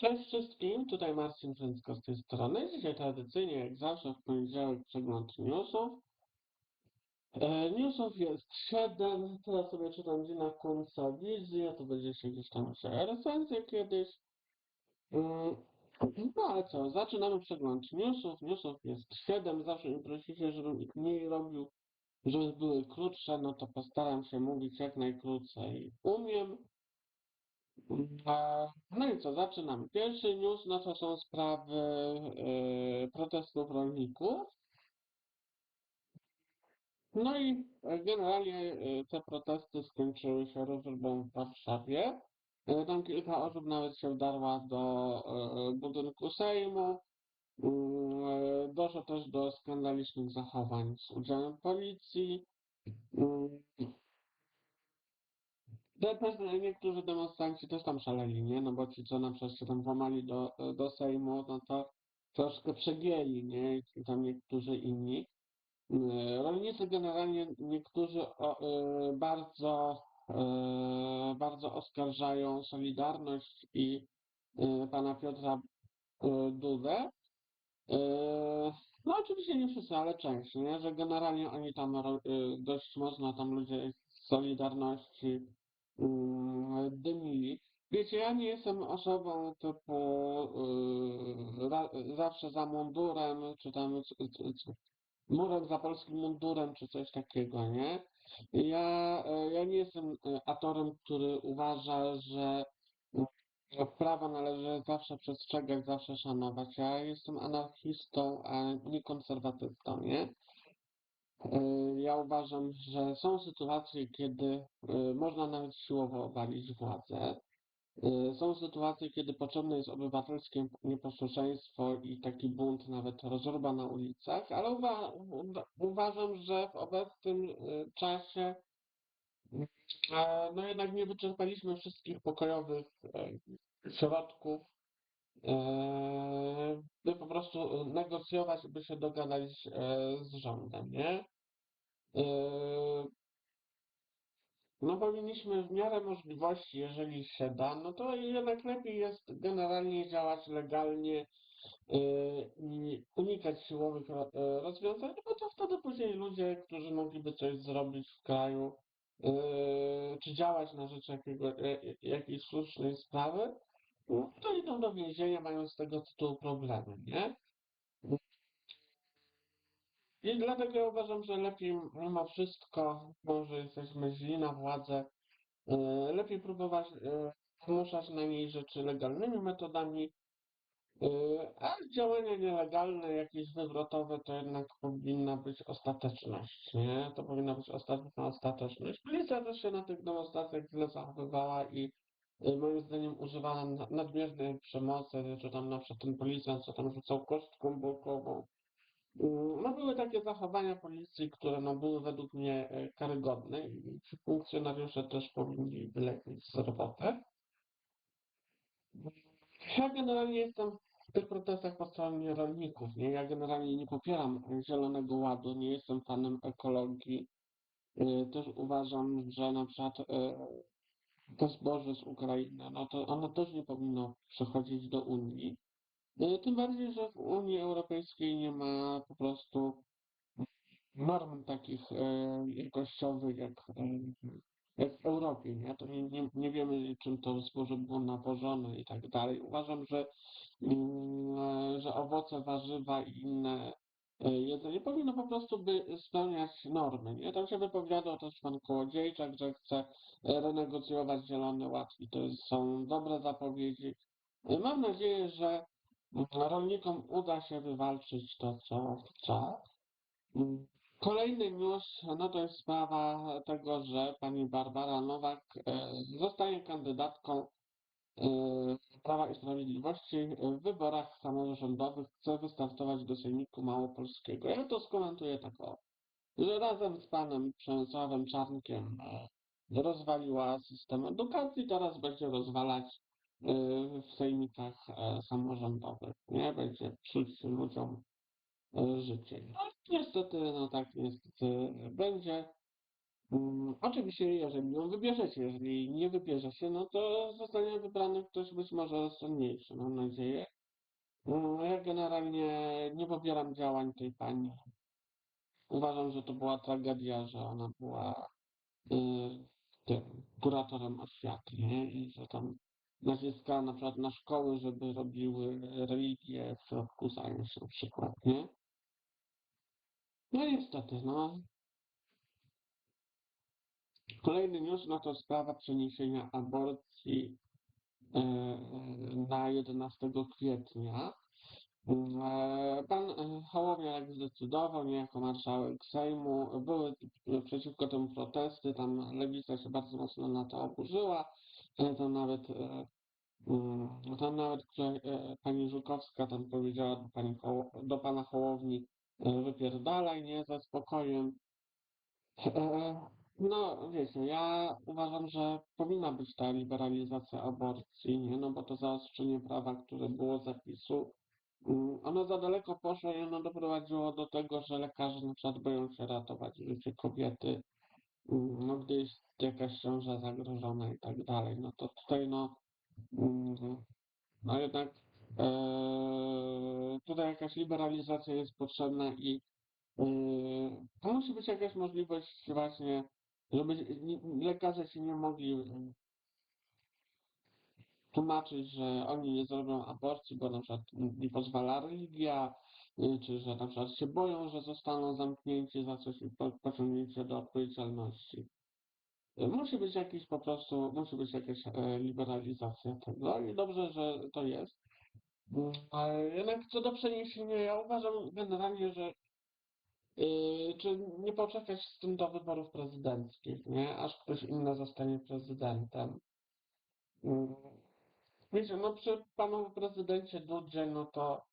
Cześć wszystkim, tutaj Marcin Fręcko z tej strony. Dzisiaj tradycyjnie, jak zawsze, w poniedziałek przegląd newsów. E, newsów jest 7, teraz sobie czytam Dina Kunca Wizję, to będzie się gdzieś tam jeszcze recenzję kiedyś. Mm, No ale co, zaczynamy przegląd newsów. Newsów jest 7, zawsze mi prosicie, żebym ich mniej robił, żeby były krótsze, no to postaram się mówić jak najkrócej umiem. E, No i co, zaczynamy. Pierwszy news, no to są sprawy e, protestów rolników. No i generalnie e, te protesty skończyły się rozróbą w Warszawie. E, Tam kilka osób nawet się wdarła do budynku Sejmu. Doszło też do skandalicznych zachowań z udziałem policji. Niektórzy demonstranci też tam szaleli, nie? No bo ci, co na przykład się tam włamali do, do Sejmu, no to troszkę przegięli, nie? I tam niektórzy inni. E, Rolnicy generalnie niektórzy e, bardzo, e, bardzo oskarżają Solidarność i pana Piotra Dudę. No oczywiście nie wszyscy, ale część, nie? Że generalnie oni tam dość mocno tam ludzie Solidarności dymili. Wiecie, ja nie jestem osobą typu y, zawsze za mundurem, czy tam murem za polskim mundurem, czy coś takiego, nie? Ja, e, ja nie jestem e, atorem, który uważa, że prawa należy zawsze przestrzegać, zawsze szanować. Ja jestem anarchistą, a nie konserwatystą, nie? E, Ja uważam, że są sytuacje, kiedy e, można nawet siłowo obalić władzę. E, Są sytuacje, kiedy potrzebne jest obywatelskie nieposłuszeństwo i taki bunt, nawet rozruba na ulicach, ale uwa uwa- uważam, że w obecnym czasie no jednak nie wyczerpaliśmy wszystkich pokojowych środków, po prostu negocjować, by się dogadać e, z rządem, nie? E, No powinniśmy w miarę możliwości, jeżeli się da, no to jednak lepiej jest generalnie działać legalnie i unikać siłowych ro- e, rozwiązań, no bo to wtedy później ludzie, którzy mogliby coś zrobić w kraju, czy działać na rzecz jakiego, e- e- jakiejś słusznej sprawy, to idą do więzienia, mają z tego tytułu problemy, nie? I dlatego ja uważam, że lepiej mimo wszystko, może jesteśmy źli na władzę, E, Lepiej próbować zmuszać na niej rzeczy legalnymi metodami, e, a działania nielegalne, jakieś wywrotowe, to jednak powinna być ostateczność, nie? To powinna być ostateczna ostateczność. Policja też się na tych demonstracjach źle zachowywała i moim zdaniem używała na- nadmiernej przemocy, czy tam na przykład ten policjant, co tam rzucał kostką bokową. Mm, No były takie zachowania policji, które no, były według mnie e, karygodne i funkcjonariusze też powinni wylecieć z roboty. Ja generalnie jestem w tych protestach po stronie rolników, nie? Ja generalnie nie popieram Zielonego Ładu, nie jestem fanem ekologii. E, Też uważam, że na przykład e, to zboże z Ukrainy, no to ono też nie powinno przechodzić do Unii. E, Tym bardziej, że w Unii Europejskiej nie ma po prostu norm takich e, jakościowych jak, e, jak w Europie, nie? To nie, nie, nie wiemy, czym to zboże było nawożone i tak dalej. Uważam, że, mm, e, że owoce, warzywa i inne jedzenie powinno po prostu by spełniać normy, nie? Tam się wypowiadał też pan Kołodziejczak, że chce e, renegocjować Zielony Ład i to są dobre zapowiedzi. E, Mam nadzieję, że mm, rolnikom uda się wywalczyć to, co chcą. Mm, Kolejny news, no to jest sprawa tego, że pani Barbara Nowak e, zostaje kandydatką e, Prawa i Sprawiedliwości w wyborach samorządowych, chce wystartować do Sejmiku Małopolskiego. Ja to skomentuję tak o, że razem z panem Przemysławem Czarnkiem e, rozwaliła system edukacji, teraz będzie rozwalać e, w sejmikach e, samorządowych, nie? Będzie psuć ludziom e, życie. No, niestety, no tak niestety będzie. Mm, Oczywiście, jeżeli ją wybierzecie, jeżeli nie wybierzecie, no to zostanie wybrany ktoś być może rozsądniejszy, mam nadzieję. Mm, Ja generalnie nie popieram działań tej pani. Uważam, że to była tragedia, że ona była y, tym kuratorem oświaty, nie? I że tam naciskała na przykład na szkoły, żeby robiły religię w środku zajęć na przykład, nie? No niestety, no. Kolejny news, no to sprawa przeniesienia aborcji e, na 11 kwietnia. E, Pan e, Hołowniak zdecydował, nie jako marszałek Sejmu. Były przeciwko temu protesty, tam lewica się bardzo mocno na to oburzyła. E, Tam nawet, mm, tam nawet pani Żukowska tam powiedziała do, pani do pana Hołowni, wypierdalaj, nie, ze spokojem. E, No, wiecie, ja uważam, że powinna być ta liberalizacja aborcji, nie? No bo to zaostrzenie prawa, które było zapisu, mm, ono za daleko poszło i ono doprowadziło do tego, że lekarze na przykład boją się ratować życie kobiety, mm, no gdy jest jakaś ciąża zagrożona i tak dalej. No to tutaj, no, mm, no jednak e, tutaj jakaś liberalizacja jest potrzebna i Yy, To musi być jakaś możliwość właśnie, żeby lekarze się nie mogli yy, tłumaczyć, że oni nie zrobią aborcji, bo na przykład nie pozwala religia, yy, czy że na przykład się boją, że zostaną zamknięci za coś i po- pociągnięci do odpowiedzialności. Yy, Musi być jakiś po prostu, musi być jakaś e, liberalizacja tego i dobrze, że to jest. Yy, Ale jednak co do przeniesienia, ja uważam generalnie, że czy nie poczekać z tym do wyborów prezydenckich, nie? Aż ktoś inny zostanie prezydentem. Yy, Wiecie, no przy panu prezydencie Dudzie, no to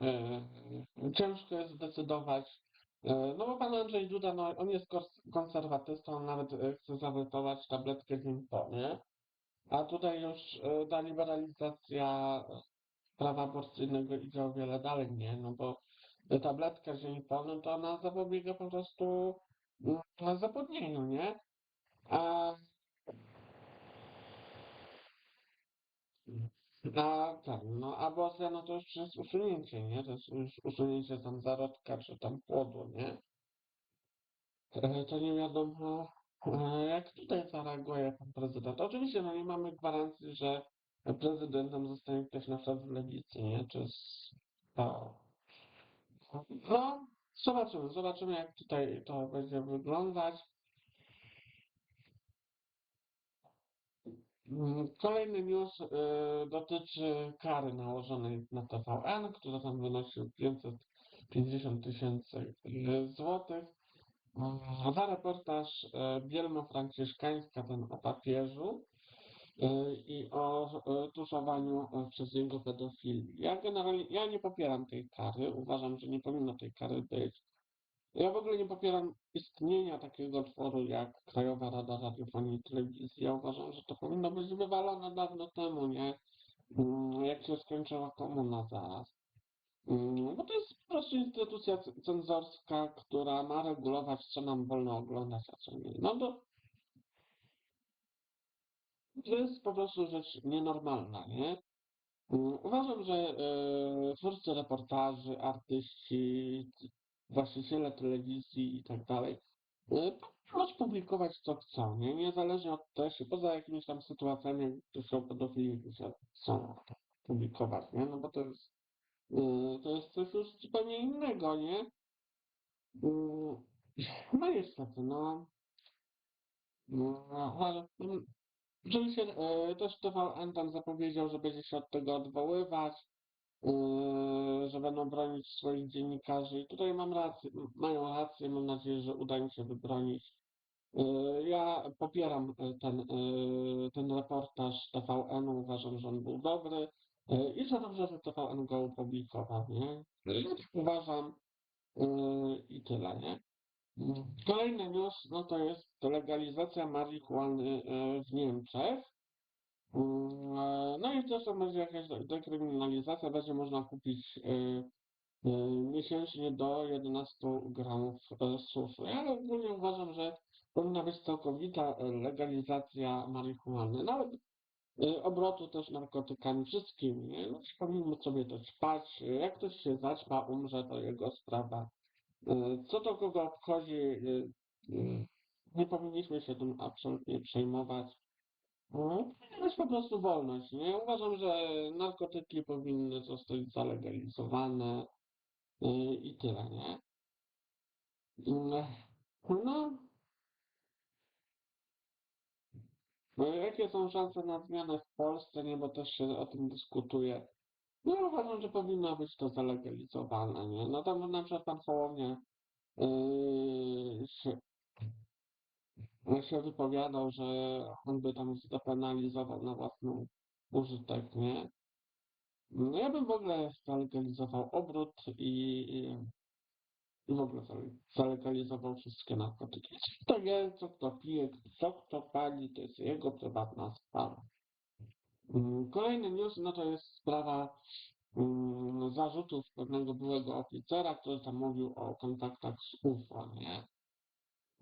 yy, ciężko jest zdecydować. Yy, no bo pan Andrzej Duda, no on jest konserwatystą, on nawet yy, chce zawetować tabletkę Zimpon, nie? A tutaj już yy, ta liberalizacja prawa aborcyjnego idzie o wiele dalej, nie? No bo tabletka Zimponu, to ona zapobiega po prostu mm, zapłodnieniu, nie? A, a ten, no aborcja, no to już jest usunięcie, nie? To jest już usunięcie tam zarodka czy tam płodu, nie? E, To nie wiadomo, e, jak tutaj zareaguje pan prezydent. Oczywiście, no nie mamy gwarancji, że prezydentem zostanie ktoś na przykład z lewicy, nie? Czy z... No, zobaczymy, zobaczymy jak tutaj to będzie wyglądać. Kolejny news y, dotyczy kary nałożonej na TVN, która tam wynosi 550 tysięcy y, złotych. Za reportaż y, Bielmo-Franciszkańska, ten o papieżu i o y, tuszowaniu y, przez niego pedofilii. Ja generalnie, ja nie popieram tej kary, uważam, że nie powinno tej kary być. Ja w ogóle nie popieram istnienia takiego tworu jak Krajowa Rada Radiofonii i Telewizji. Ja uważam, że to powinno być wywalone dawno temu, nie? Mm, Jak się skończyła komuna zaraz. Mm, Bo to jest po prostu instytucja cenzorska, która ma regulować, co nam wolno oglądać, a co nie. No to, to jest po prostu rzecz nienormalna, nie? Mm, Uważam, że e, twórcy reportaży, artyści, właściciele telewizji i tak dalej, e, powinni publikować co chcą, nie? Niezależnie od treści, poza jakimiś tam sytuacjami, o pedofilii się chcą publikować, nie? No bo to jest, e, to jest coś już zupełnie innego, nie? Mm, No niestety, no. No, ale mm, Oczywiście też TVN tam zapowiedział, że będzie się od tego odwoływać, e, że będą bronić swoich dziennikarzy i tutaj mam rację, mają rację, mam nadzieję, że uda im się wybronić. E, Ja popieram e, ten, ten reportaż TVN, uważam, że on był dobry i że dobrze, że TVN go opublikował, nie? Ja tak uważam i tyle, nie? Kolejny news, no to jest legalizacja marihuany e, w Niemczech. Mm, e, No i to będzie jakaś de- dekryminalizacja, będzie można kupić e, miesięcznie do 11 gramów suszu. Ja ogólnie uważam, że powinna być całkowita legalizacja marihuany, nawet e, obrotu też narkotykami, wszystkimi. Ludzie powinni sobie to ćpać. Jak ktoś się zaćpa, umrze, to jego sprawa. E, Co to kogo obchodzi, e, e, nie powinniśmy się tym absolutnie przejmować. No, To jest po prostu wolność, nie? Uważam, że narkotyki powinny zostać zalegalizowane i tyle, nie? No jakie są szanse na zmianę w Polsce, nie? Bo też się o tym dyskutuje. No uważam, że powinno być to zalegalizowane, nie? No tam na przykład pan Hołownia yy, się, się wypowiadał, że on by tam zdepenalizował na własny użytek, nie? No ja bym w ogóle zalegalizował obrót i, i w ogóle zale- zalegalizował wszystkie narkotyki. Kto je, co kto pije, co kto pali, to jest jego prywatna sprawa. Mm, Kolejny news, no to jest sprawa mm, zarzutów pewnego byłego oficera, który tam mówił o kontaktach z UFO, nie?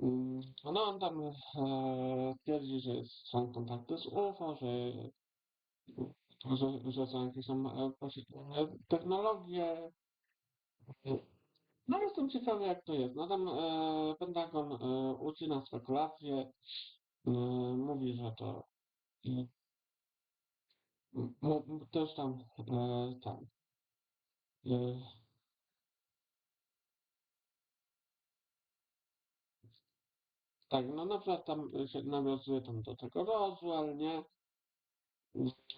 Mm, No on tam e, twierdzi, że są kontakty z UFO, że, że, że są jakieś tam e, technologie. No jestem ciekawy jak to jest. No tam e, Pentagon ucina spekulacje, mówi, że to m, też tam e, tam e, tak, no na przykład tam się nawiązuje tam do tego Roswell, nie?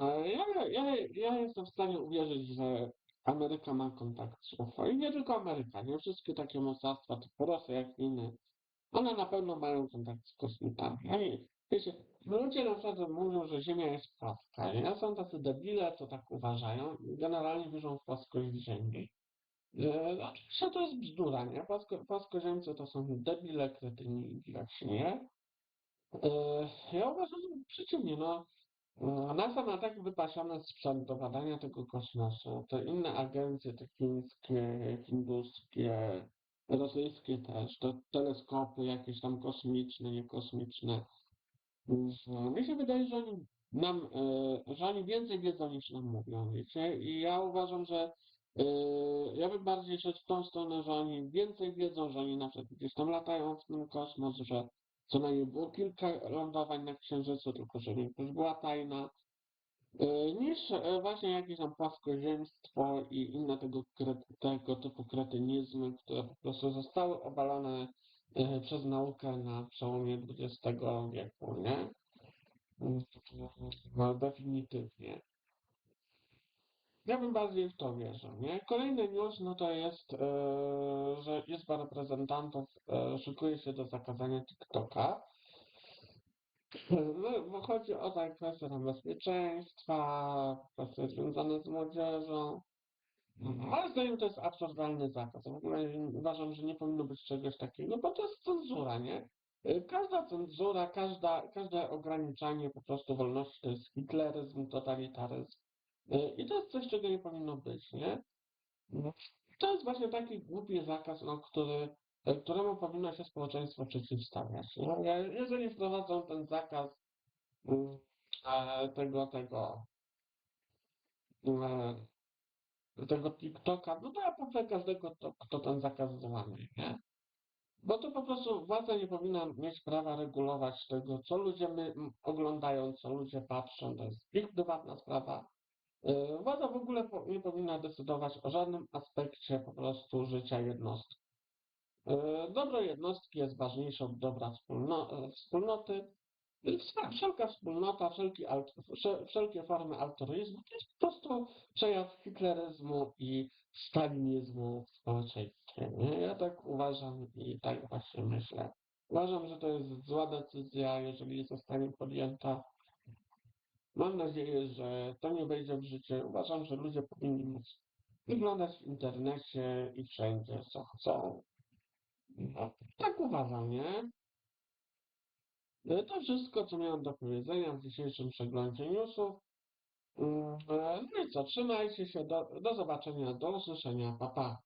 E, Ja, ja, ja jestem w stanie uwierzyć, że Ameryka ma kontakt z UFO i nie tylko Ameryka, nie wszystkie takie mocarstwa typu Rosja jak Chiny One na pewno mają kontakt z kosmitami. Wiecie, ludzie na przykład mówią, że Ziemia jest płaska. Nie? Są tacy debile, co tak uważają. Generalnie wierzą w płaskość Ziemi. E, oczywiście to jest bzdura, nie? Płasko, płaskoziemcy to są debile, kretyni i widocznie. E, ja uważam, że przeciwnie, no. e, NASA ma tak wypasiony sprzęt do badania tego kosmosu. Te inne agencje, te chińskie, hinduskie, rosyjskie też, te teleskopy jakieś tam kosmiczne, niekosmiczne. Mm, Mi się wydaje, że oni nam, e, że oni więcej wiedzą niż nam mówią? I ja uważam, że e, ja bym bardziej szedł w tą stronę, że oni więcej wiedzą, że oni na przykład gdzieś tam latają w ten kosmos, że co najmniej było kilka lądowań na Księżycu, tylko że większość była tajna, e, niż właśnie jakieś tam płaskoziemstwo i inne tego, tego typu kretynizmy, które po prostu zostały obalone przez naukę na przełomie XX wieku, nie? No, definitywnie. Ja bym bardziej w to wierzył, nie? Kolejny news, no to jest, e, że Izba Reprezentantów e, szykuje się do zakazania TikToka. No, bo chodzi o tak kwestie bezpieczeństwa, kwestie związane z młodzieżą. Moim zdaniem to jest absurdalny zakaz. W ogóle uważam, że nie powinno być czegoś takiego, bo to jest cenzura, nie? Y, Każda cenzura, każda, każde ograniczanie po prostu wolności to jest hitleryzm, totalitaryzm. Y, I to jest coś, czego nie powinno być, nie? To jest właśnie taki głupi zakaz, no, który, któremu powinno się społeczeństwo przeciwstawiać. No, jeżeli wprowadzą ten zakaz mm, e, tego, tego, e, tego TikToka, no to ja poprę każdego, kto, kto ten zakaz złamie, nie? Bo to po prostu władza nie powinna mieć prawa regulować tego, co ludzie my, oglądają, co ludzie patrzą, to jest ich prywatna sprawa. Yy, Władza w ogóle nie powinna decydować o żadnym aspekcie po prostu życia jednostki. Yy, Dobro jednostki jest ważniejsze od dobra e, wspólnoty. Wszelka wspólnota, wszelki, alt- wsze- wszelkie formy altruizmu to jest po prostu przejaw hitleryzmu i stalinizmu w społeczeństwie. Ja tak uważam i tak właśnie myślę. Uważam, że to jest zła decyzja, jeżeli zostanie podjęta. Mam nadzieję, że to nie wejdzie w życie. Uważam, że ludzie powinni móc wyglądać w internecie i wszędzie, co chcą. No, tak uważam, nie? E, To wszystko, co miałem do powiedzenia w dzisiejszym przeglądzie newsów. Mm, e, No i co, trzymajcie się, do, do zobaczenia, do usłyszenia, pa pa.